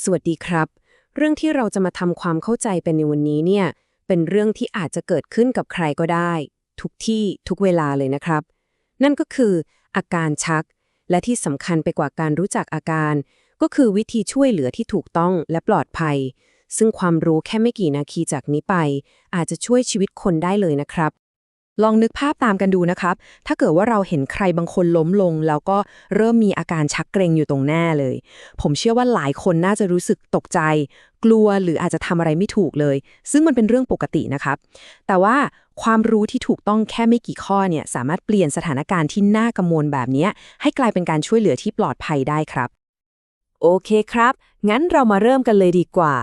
สวัสดีครับ เรื่องที่เราจะมาทำความเข้าใจเป็นในวันนี้เนี่ย เป็นเรื่องที่อาจจะเกิดขึ้นกับใครก็ได้ ทุกที่ทุกเวลาเลยนะครับ นั่นก็คืออาการชัก และที่สำคัญไปกว่าการรู้จักอาการ ก็คือวิธีช่วยเหลือที่ถูกต้องและปลอดภัย ซึ่งความรู้แค่ไม่กี่นาทีจากนี้ไป อาจจะช่วยชีวิตคนได้เลยนะครับ ลองนึกภาพตามกันดูนะครับ ถ้าเกิดว่าเราเห็นใครบางคนล้มลง แล้วก็เริ่มมีอาการชักเกรงอยู่ตรงหน้าเลย ผมเชื่อว่าหลายคนน่าจะรู้สึกตกใจ กลัวหรืออาจจะทำอะไรไม่ถูกเลย ซึ่งมันเป็นเรื่องปกตินะครับ แต่ว่าความรู้ที่ถูกต้องแค่ไม่กี่ข้อเนี่ยสามารถเปลี่ยนสถานการณ์ที่น่ากังวลแบบนี้ให้กลายเป็นการช่วยเหลือที่ปลอดภัยได้ครับ โอเคครับ งั้นเรามาเริ่มกันเลยดีกว่า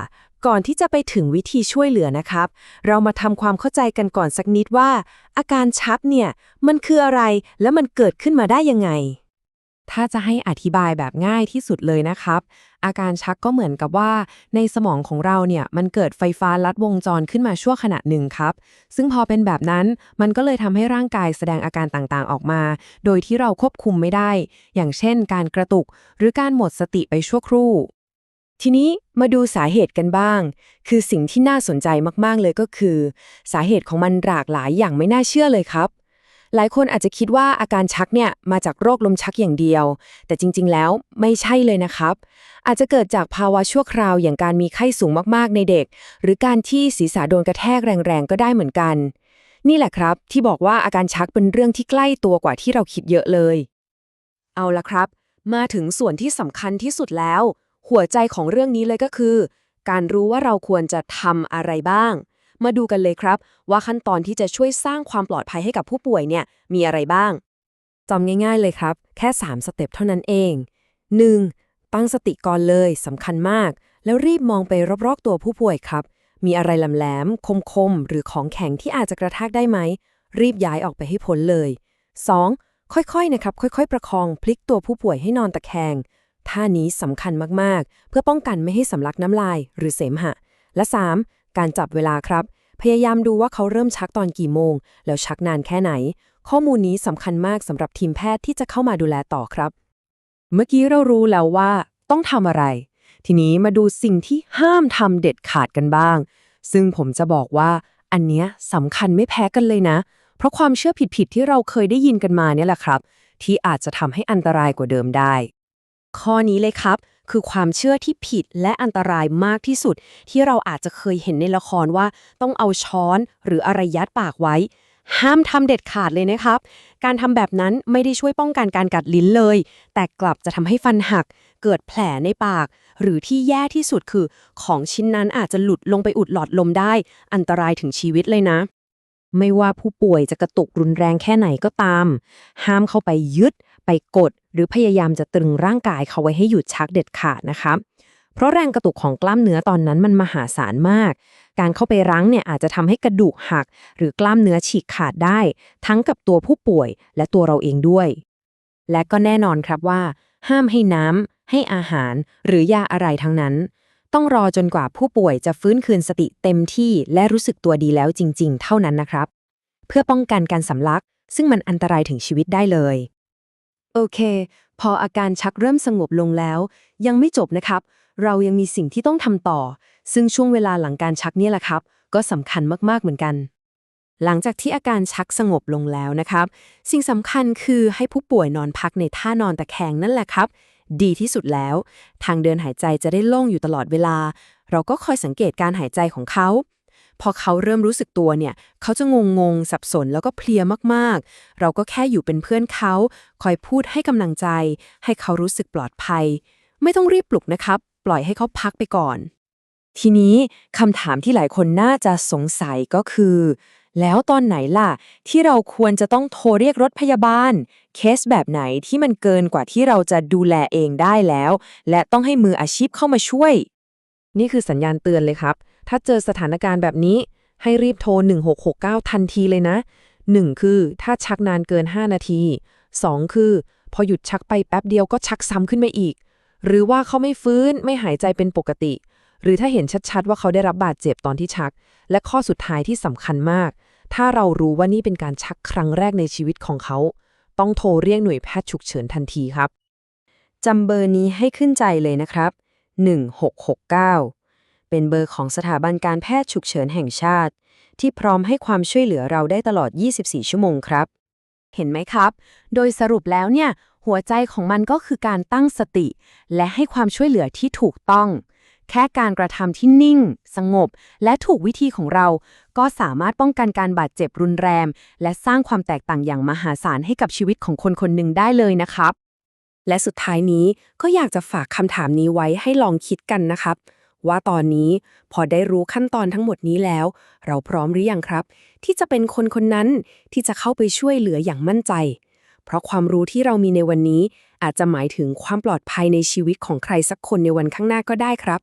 ก่อนที่จะไปถึงวิธีช่วยเหลือนะครับ เรามาทำความเข้าใจกันก่อนสักนิดว่า อาการชักเนี่ย มันคืออะไรและมันเกิดขึ้นมาได้ยังไง ถ้าจะให้อธิบายแบบง่ายที่สุดเลยนะครับ อาการชักก็เหมือนกับว่า ในสมองของเราเนี่ย มันเกิดไฟฟ้าลัดวงจรขึ้นมาชั่วขณะหนึ่งครับ ซึ่งพอเป็นแบบนั้นมันก็เลยทำให้ร่างกายแสดงอาการต่างๆออกมา โดยที่เราควบคุมไม่ได้ อย่างเช่น การกระตุก หรือการหมดสติไปชั่วครู่ ทีนี้มาดูสาเหตุกันบ้าง คือสิ่งที่น่าสนใจมากๆเลยก็คือ สาเหตุของมันหลากหลายอย่างไม่น่าเชื่อเลยครับ หลายคนอาจจะคิดว่าอาการชักเนี่ยมาจากโรคลมชักอย่างเดียว แต่จริงๆแล้วไม่ใช่เลยนะครับ อาจจะเกิดจากภาวะชั่วคราวอย่างการมีไข้สูงมากๆในเด็ก หรือการที่ศีรษะโดนกระแทกแรงๆก็ได้เหมือนกัน นี่แหละครับ ที่บอกว่าอาการชักเป็นเรื่องที่ใกล้ตัวกว่าที่เราคิดเยอะเลย เอาละครับ มาถึงส่วนที่สำคัญที่สุดแล้ว หัวใจของเรื่องนี้เลยก็คือ การรู้ว่าเราควรจะทำอะไรบ้าง มาดูกันเลยครับ ว่าขั้นตอนที่จะช่วยสร้างความปลอดภัยให้กับผู้ป่วยเนี่ยมีอะไรบ้างจำง่าย ๆเลยครับ แค่ 3 สเต็ปเท่านั้นเอง 1. ตั้งสติก่อนเลยสำคัญมาก แล้วรีบมองไปรอบๆตัวผู้ป่วยครับ มีอะไรแหลมๆคมๆ หรือของแข็งที่อาจจะกระแทกได้ไหม รีบย้ายออกไปให้พ้นเลย 2. ค่อยๆนะครับ ค่อยๆ ประคองพลิกตัวผู้ป่วยให้นอนตะแคง ท่านี้สำคัญมากๆ เพื่อป้องกันไม่ให้สำลักน้ำลายหรือเสมหะ และ 3. การจับเวลาครับ พยายามดูว่าเขาเริ่มชักตอนกี่โมง แล้วชักนานแค่ไหน ข้อมูลนี้สำคัญมากสำหรับทีมแพทย์ที่จะเข้ามาดูแลต่อครับ เมื่อกี้เรารู้แล้วว่าต้องทำอะไร ทีนี้มาดูสิ่งที่ห้ามทำเด็ดขาดกันบ้าง ซึ่งผมจะบอกว่าอันเนี้ยสำคัญไม่แพ้กันเลยนะ เพราะความเชื่อผิดๆที่เราเคยได้ยินกันมาเนี่ยแหละครับ ที่อาจจะทำให้อันตรายกว่าเดิมได้ ข้อนี้เลยครับ คือความเชื่อที่ผิดและอันตรายมากที่สุด ที่เราอาจจะเคยเห็นในละครว่า ต้องเอาช้อนหรืออะไรยัดปากไว้ ห้ามทำเด็ดขาดเลยนะครับ การทำแบบนั้นไม่ได้ช่วยป้องกันการกัดลิ้นเลย แต่กลับจะทำให้ฟันหัก เกิดแผลในปาก หรือที่แย่ที่สุดคือ ของชิ้นนั้นอาจจะหลุดลงไปอุดหลอดลมได้ อันตรายถึงชีวิตเลยนะ ไม่ว่าผู้ป่วยจะกระตุกรุนแรงแค่ไหนก็ตาม ห้ามเข้าไปยึด ไปกด หรือพยายามจะตรึงร่างกายเขาไว้ให้หยุดชักเด็ดขาดนะคะเพราะแรงกระตุกของกล้ามเนื้อตอนนั้นมันมหาศาลมาก การเข้าไปรั้งเนี่ยอาจจะทำให้กระดูกหัก หรือกล้ามเนื้อฉีกขาดได้ ทั้งกับตัวผู้ป่วยและตัวเราเองด้วย และก็แน่นอนครับว่า ห้ามให้น้ำให้อาหาร หรือยาอะไรทั้งนั้น ต้องรอจนกว่าผู้ป่วยจะฟื้นคืนสติเต็มที่และรู้สึกตัวดีแล้วจริง ๆ เท่านั้นนะครับ เพื่อป้องกันการสำลัก ซึ่งมันอันตรายถึงชีวิตได้เลย โอเค พออาการชักเริ่มสงบลงแล้ว ยังไม่จบนะครับ เรายังมีสิ่งที่ต้องทำต่อ ซึ่งช่วงเวลาหลังการชักเนี่ยแหละครับ ก็สำคัญมากๆเหมือนกัน หลังจากที่อาการชักสงบลงแล้วนะครับ สิ่งสำคัญคือให้ผู้ป่วยนอนพักในท่านอนตะแคงนั่นแหละครับ ดีที่สุดแล้ว ทางเดินหายใจจะได้โล่งอยู่ตลอดเวลา เราก็คอยสังเกตการหายใจของเขา พอเขาเริ่มรู้สึกตัวเนี่ย เขาจะงงงๆสับสนแล้วก็เพลียมากๆ เราก็แค่อยู่เป็นเพื่อนเขา คอยพูดให้กำลังใจ ให้เขารู้สึกปลอดภัย ไม่ต้องรีบปลุกนะครับ ปล่อยให้เขาพักไปก่อน ทีนี้คำถามที่หลายคนน่าจะสงสัยก็คือ แล้วตอนไหนล่ะ ที่เราควรจะต้องโทรเรียกรถพยาบาล เคสแบบไหนที่มันเกินกว่าที่เราจะดูแลเองได้แล้ว และต้องให้มืออาชีพเข้ามาช่วย นี่คือสัญญาณเตือนเลยครับ ถ้าเจอสถานการณ์แบบนี้ ให้รีบโทร 1669 ทันทีเลยนะ 1 คือถ้าชักนานเกิน 5 นาที 2 คือ พอหยุดชักไปแป๊บเดียวก็ชักซ้ำขึ้นมาอีก หรือว่าเขาไม่ฟื้นไม่หายใจเป็นปกติ หรือถ้าเห็นชัดๆ ว่าเขาได้รับบาดเจ็บตอนที่ชัก และข้อสุดท้ายที่สำคัญมาก ถ้าเรารู้ว่านี่เป็นการชักครั้งแรกในชีวิตของเขา ต้องโทรเรียกหน่วยแพทย์ฉุกเฉินทันทีครับจำเบอร์นี้ให้ขึ้นใจเลยนะครับ 1669 เป็นเบอร์ของสถาบันการแพทย์ฉุกเฉินแห่งชาติ ที่พร้อมให้ความช่วยเหลือเราได้ตลอด 24 ชั่วโมงครับ เห็นไหมครับ โดยสรุปแล้วเนี่ย หัวใจของมันก็คือการตั้งสติ และให้ความช่วยเหลือที่ถูกต้อง แค่การกระทำที่นิ่ง สงบ และถูกวิธีของเรา ก็สามารถป้องกันการบาดเจ็บรุนแรง และสร้างความแตกต่างอย่างมหาศาลให้กับชีวิตของคนคนหนึ่งได้เลยนะครับและสุดท้ายนี้ก็อยากจะฝากคำถามนี้ไว้ให้ลองคิดกันนะครับ ว่าตอนนี้พอได้รู้ขั้นตอนทั้งหมดนี้แล้ว เราพร้อมหรือยังครับ ที่จะเป็นคนคนนั้นที่จะเข้าไปช่วยเหลืออย่างมั่นใจ เพราะความรู้ที่เรามีในวันนี้อาจจะหมายถึงความปลอดภัยในชีวิตของใครสักคนในวันข้างหน้าก็ได้ครับ